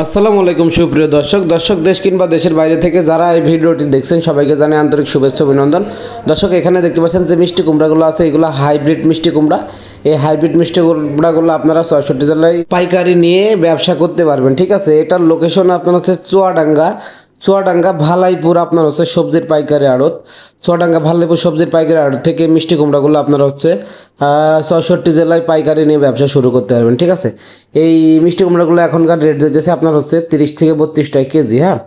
আসসালামু আলাইকুম, সুপ্রিয় দর্শক। দর্শক, দেশ কিংবা দেশের বাইরে থেকে যারা এই ভিডিওটি দেখছেন, সবাইকে জানাই আন্তরিক শুভেচ্ছা, অভিনন্দন। দর্শক, এখানে দেখতে পাচ্ছেন যে মিষ্টি কুমড়াগুলো আছে, এগুলো হাইব্রিড মিষ্টি কুমড়া। এই হাইব্রিড মিষ্টি কুমড়াগুলো আপনারা ছয়ষট্টি জেলায় পাইকারি নিয়ে ব্যবসা করতে পারবেন, ঠিক আছে? এটার লোকেশন আপনার হচ্ছে চুয়াডাঙ্গা চুয়াডাঙ্গা ভালাইপুর আপনার হচ্ছে সবজির পাইকারি আড়ত। চুয়াডাঙ্গা ভালাইপুর সবজির পাইকারি আড়ত থেকে মিষ্টি কুমড়াগুলো আপনার হচ্ছে ছয়ষট্টি জেলায় পাইকারি নিয়ে ব্যবসা শুরু করতে পারবেন, ঠিক আছে? এই মিষ্টি কুমড়াগুলো এখনকার রেট যেতেছে আপনার হচ্ছে তিরিশ থেকে বত্রিশ টাকা কেজি হ্যাঁ?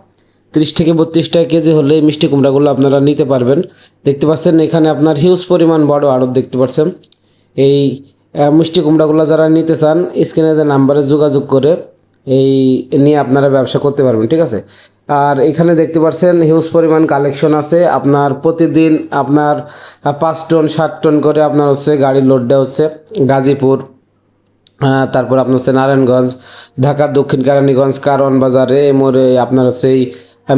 তিরিশ থেকে বত্রিশ টাকা কেজি হলে এই মিষ্টি কুমড়াগুলো আপনারা নিতে পারবেন। দেখতে পাচ্ছেন এখানে আপনার হিউজ পরিমাণ বড় আড়ত দেখতে পাচ্ছেন। এই মিষ্টি কুমড়াগুলো যারা নিতে চান, স্ক্রিনে নাম্বারে যোগাযোগ করে এই নিয়ে আপনারা ব্যবসা করতে পারবেন, ঠিক আছে? আর এখানে দেখতে পাচ্ছেন হিউজ পরিমাণ কালেকশন আছে। আপনার প্রতিদিন আপনার পাঁচ টন, সাত টন করে আপনার হচ্ছে গাড়ির লোড দেওয়া হচ্ছে। গাজীপুর তারপর আপনার হচ্ছে নারায়ণগঞ্জ, ঢাকার দক্ষিণ কেরানীগঞ্জ কারণ বাজারে মোড়ে আপনার হচ্ছে এই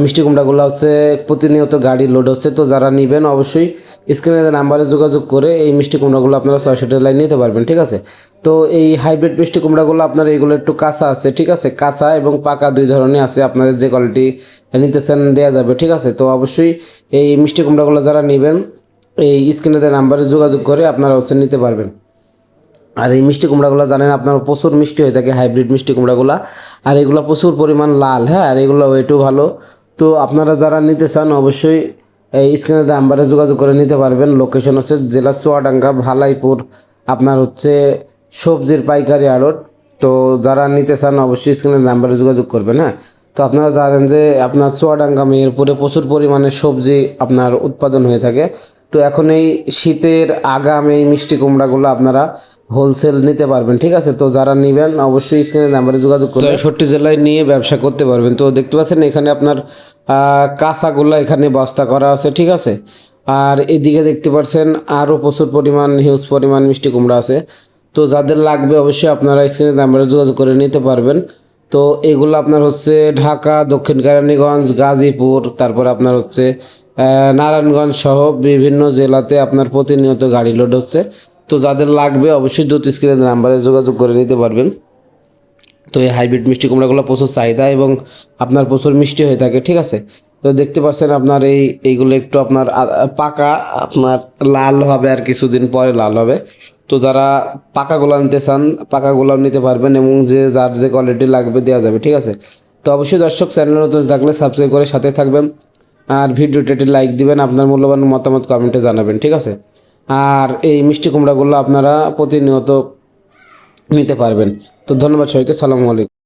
মিষ্টি কুমড়াগুলো হচ্ছে প্রতিনিয়ত গাড়ি লোড হচ্ছে। তো যারা নেবেন অবশ্যই স্ক্রিনে নাম্বারে যোগাযোগ করে এই মিষ্টি কুমড়াগুলো আপনারা ছয়শো টাকা নিতে পারবেন, ঠিক আছে? তো এই হাইব্রিড মিষ্টি কুমড়াগুলো আপনার এইগুলো একটু কাঁচা আছে, ঠিক আছে? কাঁচা এবং পাকা দুই ধরনের আছে, আপনাদের যে কোয়ালিটি নিতেছেন দেওয়া যাবে, ঠিক আছে? তো অবশ্যই এই মিষ্টি কুমড়াগুলো যারা নেবেন, এই স্ক্রিনে নাম্বারে যোগাযোগ করে আপনারা হচ্ছে নিতে পারবেন। আর এই মিষ্টি কুমড়াগুলো জানেন আপনার প্রচুর মিষ্টি হয়ে থাকে হাইব্রিড মিষ্টি কুমড়াগুলো। আর এগুলো প্রচুর পরিমাণ লাল হ্যাঁ? আর এগুলো ওয়েটও ভালো। তো আপনারা যারা নিতে চান অবশ্যই এই স্ক্রিনে নাম্বারে যোগাযোগ করে নিতে পারবেন লোকেশন হচ্ছে জেলা চুয়াডাঙ্গা, ভালাইপুর। আপনার হচ্ছে সবজির পাইকারি আড়ত। তো যারা নিতে চান অবশ্যই স্ক্রিনের নাম্বারে যোগাযোগ করবেন হ্যাঁ? তো আপনারা জানেন যে আপনার চুয়াডাঙ্গা, মেহেরপুরে প্রচুর পরিমাণে সবজি আপনার উৎপাদন হয়ে থাকে। তো এখন এই শীতের আগাম এই মিষ্টি কুমড়াগুলো আপনারা হোলসেল নিতে পারবেন, ঠিক আছে? তো যারা নেবেন, অবশ্যই স্ক্রিনের নাম্বারে যোগাযোগ করে ছয়ষট্টি জেলায় নিয়ে ব্যবসা করতে পারবেন। তো দেখতে পাচ্ছেন, এখানে আপনার কাঁচাগুলো এখানে বস্তা করা আছে, ঠিক আছে? আর এদিকে দেখতে পাচ্ছেন, আরও প্রচুর পরিমাণ হিউজ পরিমাণ মিষ্টি কুমড়া আছে। তো যাদের লাগবে, অবশ্যই আপনারা স্ক্রিনের নাম্বারে যোগাযোগ করে নিতে পারবেন। তো এগুলো আপনার হচ্ছে ঢাকা, দক্ষিণ কেরানীগঞ্জ, গাজীপুর, তারপর আপনার হচ্ছে নারায়ণগঞ্জ সহ বিভিন্ন জেলাতে আপনার প্রতিনিয়ত গাড়ি লোড হচ্ছে। তো যাদের লাগবে অবশ্যই দ্রুত স্ক্রিনের নাম্বারে যোগাযোগ করে নিতে পারবেন। তো এই হাইব্রিড মিষ্টি কুমড়াগুলো প্রচুর চাহিদা এবং আপনার প্রচুর মিষ্টি হয়ে থাকে, ঠিক আছে? তো দেখতে পাচ্ছেন আপনার এই, এইগুলো একটু আপনার পাকা, আপনার লাল হবে আর কিছুদিন পরে লাল হবে। তো যারা পাকাগুলো নিতে চান, পাকাগুলো নিতে পারবেন এবং যে, যার যে কোয়ালিটি লাগবে দেওয়া যাবে, ঠিক আছে? তো অবশ্যই দর্শক চ্যানেল নতুন থাকলে সাবস্ক্রাইব করে সাথে থাকবেন। আর ভিডিওটি লাইক দিবেন, আপনার মূল্যবান মতামত কমেন্টে জানাবেন, ঠিক আছে? আর এই মিষ্টি কুমড়াগুলো আপনারা প্রতিনিয়ত নিতে পারবেন। তো ধন্যবাদ সবাইকে, সালামু আলাইকুম।